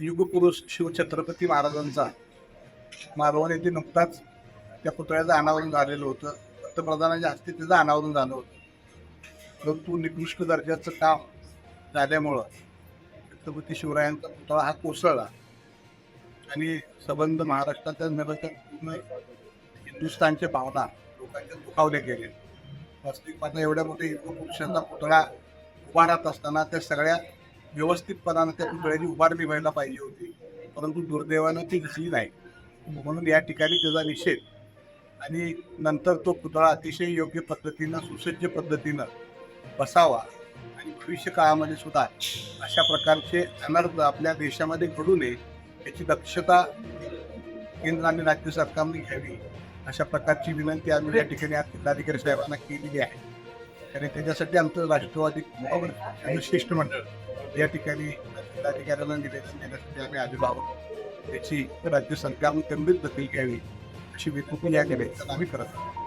युगपुरुष शिवछत्रपती महाराजांचा मालवण येथे नुकताच त्या पुतळ्याचं अनावरण झालेलं होतं. पंतप्रधानांच्या हस्ते त्याचं अनावरण झालं होतं. परंतु निकृष्ट दर्जाचं काम झाल्यामुळं छत्रपती शिवरायांचा पुतळा हा कोसळला आणि संबंध महाराष्ट्राच्या नव्हे तर हिंदुस्थानचे भावना लोकांच्या दुखावले गेले वास्तविक पाहता एवढ्या मोठ्या युगपुरुषांचा पुतळा उभारत असताना त्या सगळ्या व्यवस्थितपणानं त्या पुतळ्याची उभारणी व्हायला पाहिजे होती. परंतु दुर्दैवानं ती दिसली नाही. म्हणून या ठिकाणी त्याचा निषेध आणि नंतर तो पुतळा अतिशय योग्य पद्धतीनं सुसज्ज पद्धतीनं बसावा आणि भविष्य काळामध्ये सुद्धा अशा प्रकारचे अनर्थ आपल्या देशामध्ये घडू नये याची दक्षता केंद्र आणि राज्य सरकारने घ्यावी अशा प्रकारची विनंती आम्ही या ठिकाणी आज जिल्हाधिकारी साहेबांना केलेली आहे. आणि त्याच्यासाठी आमचं राष्ट्रवादी शिष्टमंडळ. या ठिकाणी जिल्हाधिकाऱ्यांना निवेदन देण्यासाठी आम्ही आलेलो आहोत. त्याची राज्य सरकारने गंभीर दखल घ्यावी अशी विनंती या निवेदन आम्ही करत आहोत.